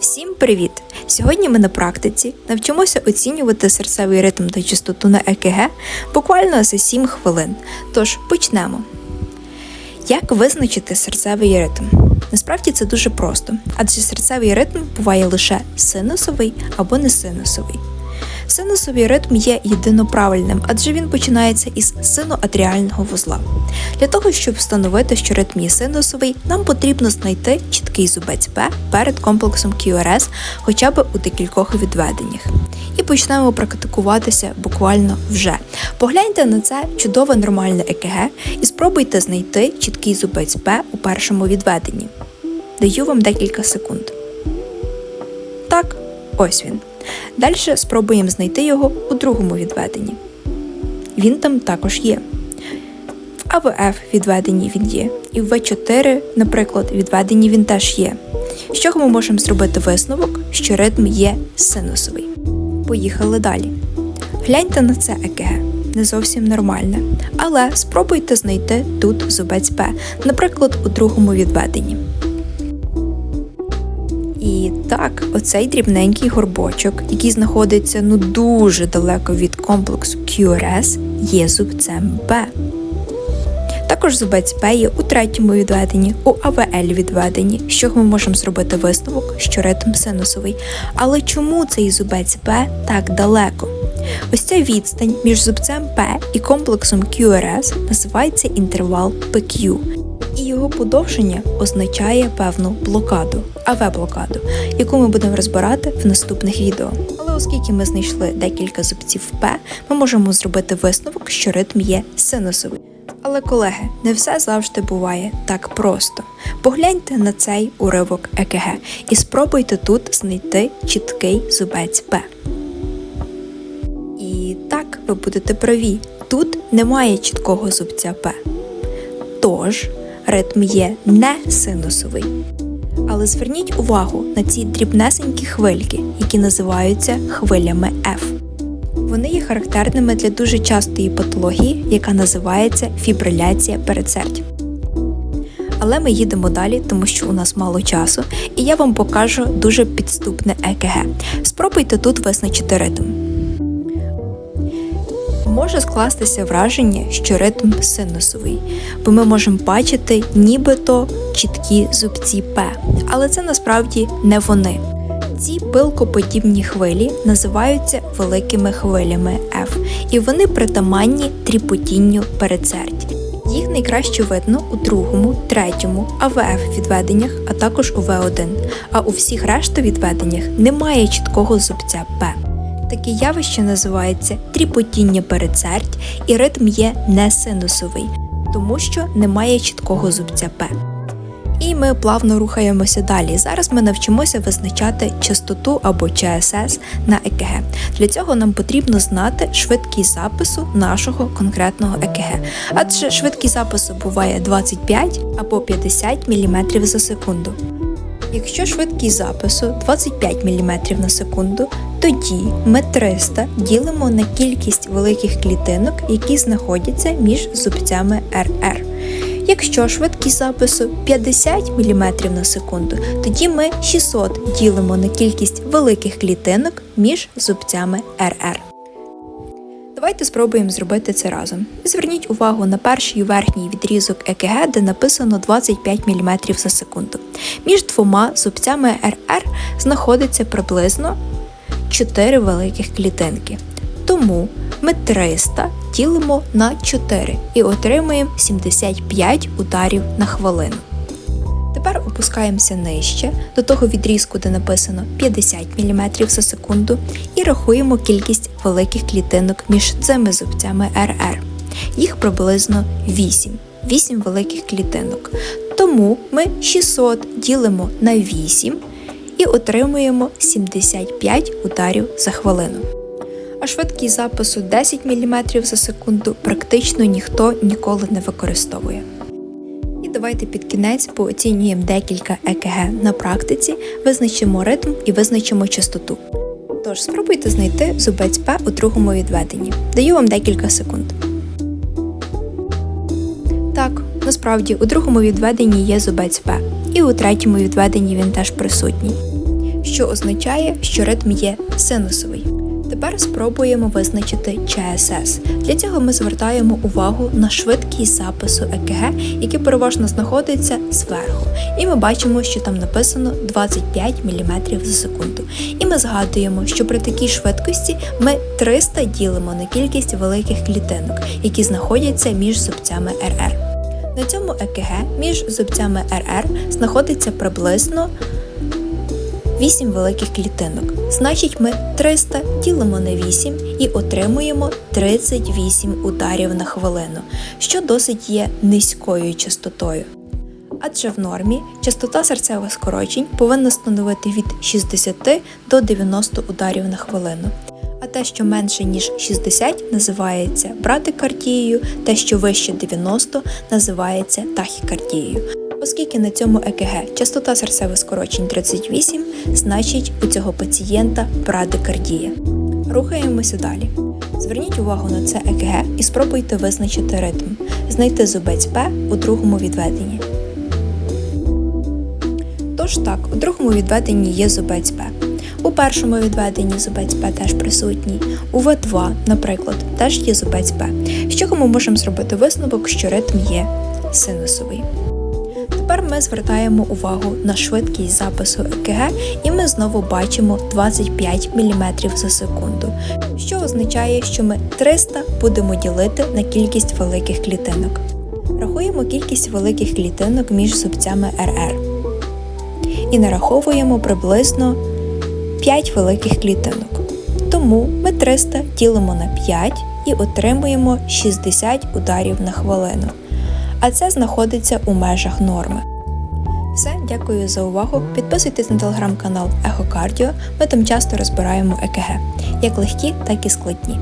Всім привіт! Сьогодні ми на практиці навчимося оцінювати серцевий ритм та частоту на ЕКГ буквально за 7 хвилин. Тож почнемо. Як визначити серцевий ритм? Насправді це дуже просто, адже серцевий ритм буває лише синусовий або несинусовий. Синусовий ритм є єдиноправильним, адже він починається із синоатріального вузла. Для того, щоб встановити, що ритм є синусовий, нам потрібно знайти чіткий зубець П перед комплексом QRS хоча б у декількох відведеннях. І почнемо практикуватися буквально вже. Погляньте на це чудове нормальне ЕКГ і спробуйте знайти чіткий зубець П у першому відведенні. Даю вам декілька секунд. Так, ось він. Далі спробуємо знайти його у другому відведенні. Він там також є. В АВФ відведенні він є. І в В4, наприклад, відведенні він теж є. З чого ми можемо зробити висновок, що ритм є синусовий. Поїхали далі. Гляньте на це ЕКГ. Не зовсім нормальне. Але спробуйте знайти тут зубець П, наприклад, у другому відведенні. І так, оцей дрібненький горбочок, який знаходиться ну дуже далеко від комплексу QRS, є зубцем Б. Також зубець П є у третьому відведенні, у АВЛ відведенні, з чого ми можемо зробити висновок, що ритм синусовий. Але чому цей зубець П так далеко? Ось ця відстань між зубцем П і комплексом QRS називається інтервал PQ і його подовження означає певну блокаду, АВ-блокаду, яку ми будемо розбирати в наступних відео. Але оскільки ми знайшли декілька зубців П, ми можемо зробити висновок, що ритм є синусовий. Але, колеги, не все завжди буває так просто. Погляньте на цей уривок ЕКГ і спробуйте тут знайти чіткий зубець П. І так, ви будете праві. Тут немає чіткого зубця П. Тож, ритм є не синусовий. Але зверніть увагу на ці дрібнесенькі хвильки, які називаються хвилями F. Вони є характерними для дуже частої патології, яка називається фібриляція передсердь. Але ми їдемо далі, тому що у нас мало часу, і я вам покажу дуже підступне ЕКГ. Спробуйте тут визначити ритм. Може скластися враження, що ритм синусовий, бо ми можемо бачити нібито чіткі зубці П, але це насправді не вони. Ці пилкоподібні хвилі називаються великими хвилями F, і вони притаманні тріпотінню передсердь. Їх найкраще видно у другому, третьому, АВФ відведеннях, а також у В1. А у всіх решта відведеннях немає чіткого зубця П. Таке явище називається тріпотіння передсердь, і ритм є не синусовий, тому що немає чіткого зубця П. І ми плавно рухаємося далі. Зараз ми навчимося визначати частоту або ЧСС на ЕКГ. Для цього нам потрібно знати швидкість запису нашого конкретного ЕКГ. Адже швидкість запису буває 25 або 50 мм за секунду. Якщо швидкість запису 25 мм на секунду, тоді ми 300 ділимо на кількість великих клітинок, які знаходяться між зубцями РР. Якщо швидкість запису 50 мм на секунду, тоді ми 600 ділимо на кількість великих клітинок між зубцями РР. Давайте спробуємо зробити це разом. Зверніть увагу на перший верхній відрізок ЕКГ, де написано 25 мм за секунду. Між двома зубцями РР знаходиться приблизно 4 великих клітинки. Тому ми 300 ділимо на 4 і отримуємо 75 ударів на хвилину. Тепер опускаємося нижче до того відрізку, де написано 50 мм за секунду, і рахуємо кількість великих клітинок між цими зубцями РР. Їх приблизно 8. 8 великих клітинок. Тому ми 600 ділимо на 8 і отримуємо 75 ударів за хвилину. А швидкість запису 10 мм за секунду практично ніхто ніколи не використовує. Давайте під кінець пооцінюємо декілька ЕКГ на практиці, визначимо ритм і визначимо частоту. Тож спробуйте знайти зубець П у другому відведенні. Даю вам декілька секунд. Так, насправді у другому відведенні є зубець П, і у третьому відведенні він теж присутній. що означає, що ритм є синусовий. Тепер спробуємо визначити ЧСС. Для цього ми звертаємо увагу на швидкість запису ЕКГ, який переважно знаходиться зверху. І ми бачимо, що там написано 25 мм за секунду. І ми згадуємо, що при такій швидкості ми 300 ділимо на кількість великих клітинок, які знаходяться між зубцями РР. На цьому ЕКГ між зубцями РР знаходиться приблизно 8 великих клітинок. Значить, ми 300 ділимо на 8 і отримуємо 38 ударів на хвилину, що досить є низькою частотою. Адже в нормі частота серцевих скорочень повинна становити від 60 до 90 ударів на хвилину. А те, що менше ніж 60, називається брадикардією, те, що вище 90, називається тахікардією. Оскільки на цьому ЕКГ частота серцевих скорочень 38, значить у цього пацієнта брадикардія. Рухаємося далі. Зверніть увагу на це ЕКГ і спробуйте визначити ритм, знайти зубець П у другому відведенні. Тож так, у другому відведенні є зубець П. У першому відведенні зубець П теж присутній. У В2, наприклад, теж є зубець П. З чого ми можемо зробити висновок, що ритм є синусовий. Тепер ми звертаємо увагу на швидкість запису ЕКГ і ми знову бачимо 25 мм за секунду, що означає, що ми 300 будемо ділити на кількість великих клітинок. Рахуємо кількість великих клітинок між зубцями РР і нараховуємо приблизно 5 великих клітинок. Тому ми 300 ділимо на 5 і отримуємо 60 ударів на хвилину. А це знаходиться у межах норми. Все, дякую за увагу. Підписуйтесь на телеграм-канал Ехокардіо. Ми там часто розбираємо ЕКГ, як легкі, так і складні.